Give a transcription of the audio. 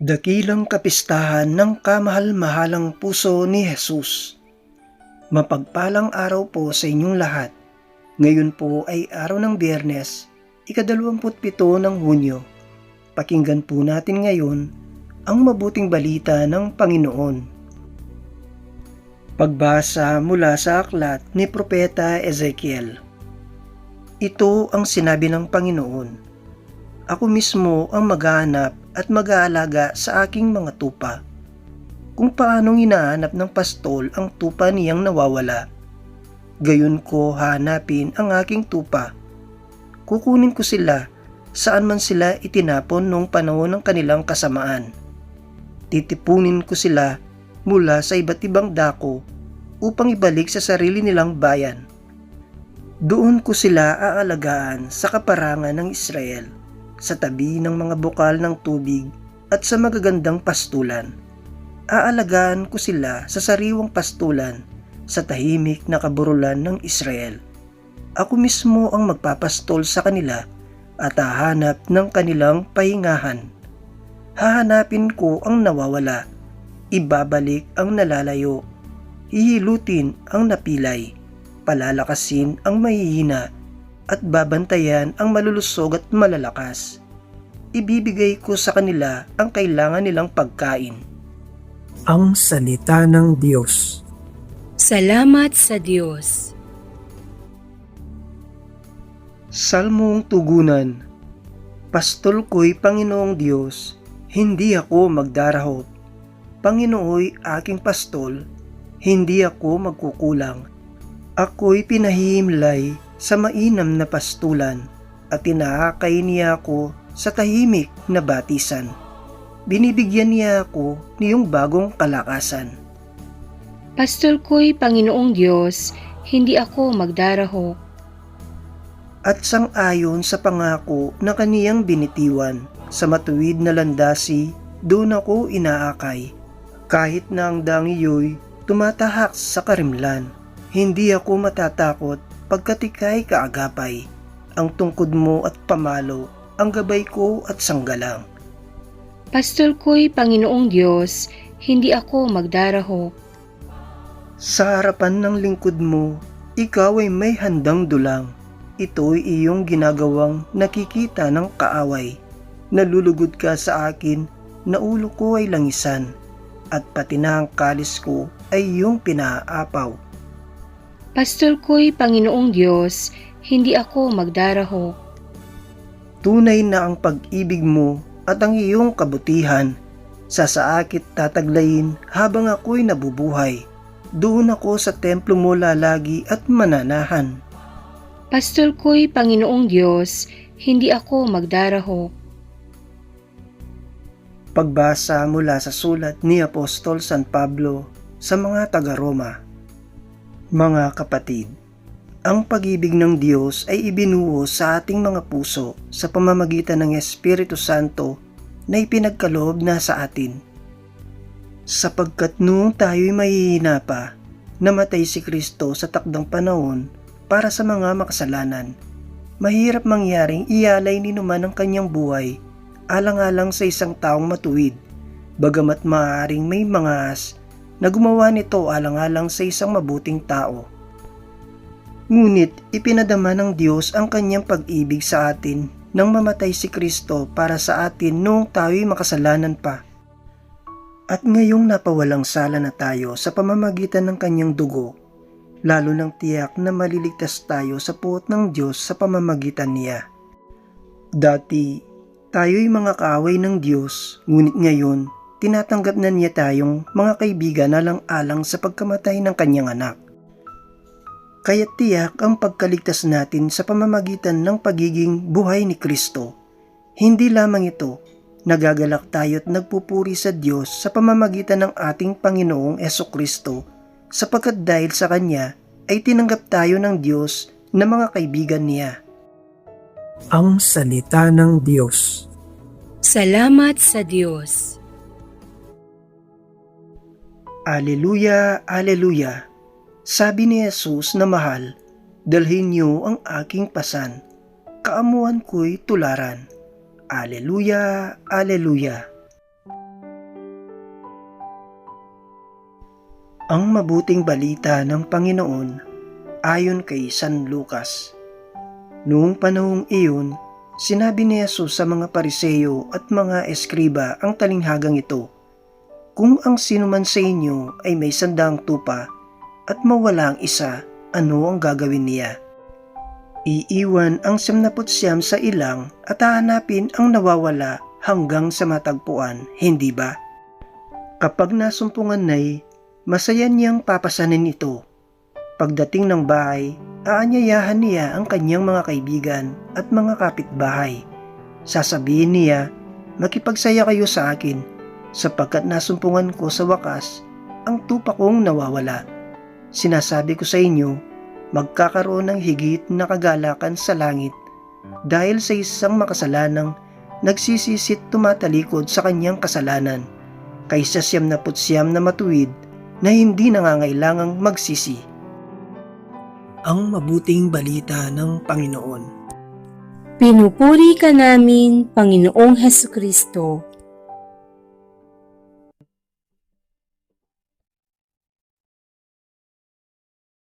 Dakilang kapistahan ng kamahal-mahalang puso ni Jesus. Mapagpalang araw po sa inyong lahat. Ngayon po ay araw ng biyernes, ikadalawamput pito ng Hunyo. Pakinggan po natin ngayon ang mabuting balita ng Panginoon. Pagbasa mula sa aklat ni Propeta Ezekiel. Ito ang sinabi ng Panginoon. Ako mismo ang maghahanap at mag-aalaga sa aking mga tupa. Kung paanong hinahanap ng pastol ang tupa niyang nawawala. Gayon ko hanapin ang aking tupa. Kukunin ko sila saan man sila itinapon noong panahon ng kanilang kasamaan. Titipunin ko sila mula sa iba't ibang dako upang ibalik sa sarili nilang bayan. Doon ko sila aalagaan sa kaparangan ng Israel, sa tabi ng mga bukal ng tubig at sa magagandang pastulan. Aalagaan ko sila sa sariwang pastulan sa tahimik na kaburulan ng Israel. Ako mismo ang magpapastol sa kanila at hahanap ng kanilang pahingahan. Hahanapin ko ang nawawala, ibabalik ang nalalayo, hihilutin ang napilay, palalakasin ang mahihina, at babantayan ang malulusog at malalakas. Ibibigay ko sa kanila ang kailangan nilang pagkain. Ang Salita ng Diyos. Salamat sa Diyos. Salmong Tugunan Pastol ko'y Panginoong Diyos, hindi ako magdarahot. Panginooy aking pastol, hindi ako magkukulang. Ako'y pinahihimlay sa mainam na pastulan at inaakay niya ako sa tahimik na batisan. Binibigyan niya ako niyong bagong kalakasan. Pastol ko'y Panginoong Diyos, hindi ako magdarahok. at sang-ayon sa pangako na kaniyang binitiwan. Sa matuwid na landasi, doon ako inaakay. Kahit na ang dangiyo'y tumatahak sa karimlan, hindi ako matatakot pagkat ika'y kaagapay. Ang tungkod mo at pamalo, ang gabay ko at sanggalang. Pastol ko'y Panginoong Diyos, hindi ako magdarahok. Sa harapan ng lingkod mo, ikaw ay may handang dulang. Ito'y iyong ginagawang nakikita ng kaaway. Nalulugod ka sa akin na ulo ko ay langisan at pati na ang kalis ko ay iyong pinaapaw. Pastol ko'y Panginoong Diyos, hindi ako magdarahok. Tunay na ang pag-ibig mo at ang iyong kabutihan. Sa saakit tataglayin habang ako'y nabubuhay. Doon ako sa templo mo lalagi at mananahan. Pastol ko'y Panginoong Diyos, hindi ako magdarahok. Pagbasa mula sa sulat ni Apostol San Pablo sa mga taga-Roma. Mga kapatid, ang pag-ibig ng Diyos ay ibinuo sa ating mga puso sa pamamagitan ng Espiritu Santo na ipinagkaloob na sa atin. Sapagkat noong tayo'y mahihina pa, namatay si Kristo sa takdang panahon para sa mga makasalanan. Mahirap mangyaring ialay ni naman ang kanyang buhay alang-alang sa isang taong matuwid, bagamat maaaring may mga as na gumawa nito alang-alang sa isang mabuting tao. Ngunit ipinadama ng Diyos ang kanyang pag-ibig sa atin nang mamatay si Kristo para sa atin noong tayo'y makasalanan pa. At ngayong napawalang sala na tayo sa pamamagitan ng kanyang dugo, lalo ng tiyak na maliligtas tayo sa puot ng Diyos sa pamamagitan niya. Dati, tayo'y mga kaaway ng Diyos, ngunit ngayon, tinatanggap na niya tayong mga kaibigan alang-alang sa pagkamatay ng kanyang anak. Kaya tiyak ang pagkaligtas natin sa pamamagitan ng pagiging buhay ni Kristo. Hindi lamang ito, nagagalak tayo at nagpupuri sa Diyos sa pamamagitan ng ating Panginoong Eso Kristo sapagkat dahil sa Kanya ay tinanggap tayo ng Diyos na mga kaibigan niya. Ang Salita ng Diyos. Salamat sa Diyos. Aleluya, Aleluya! Sabi ni Jesus na mahal, dalhin niyo ang aking pasan, kaamuan ko'y tularan. Aleluya, Aleluya! Ang mabuting balita ng Panginoon ayon kay San Lucas. Noong panahong iyon, sinabi ni Jesus sa mga pariseyo at mga eskriba ang talinghagang ito, kung ang sinuman sa inyo ay may sandang tupa at mawala ang isa, ano ang gagawin niya? Iiwan ang siyam sa ilang at hahanapin ang nawawala hanggang sa matagpuan, hindi ba? Kapag nasumpungan na'y, masaya niyang papasanin ito. Pagdating ng bahay, aanyayahan niya ang kanyang mga kaibigan at mga kapitbahay. Sasabihin niya, makipagsaya kayo sa akin, sapagkat nasumpungan ko sa wakas ang tupa kong nawawala. Sinasabi ko sa inyo, magkakaroon ng higit na kagalakan sa langit dahil sa isang makasalanang nagsisisit tumatalikod sa kanyang kasalanan kaysa siyam na putsiyam na matuwid na hindi nangangailangang magsisi. Ang mabuting balita ng Panginoon Pinupuri ka namin, Panginoong Heso Kristo.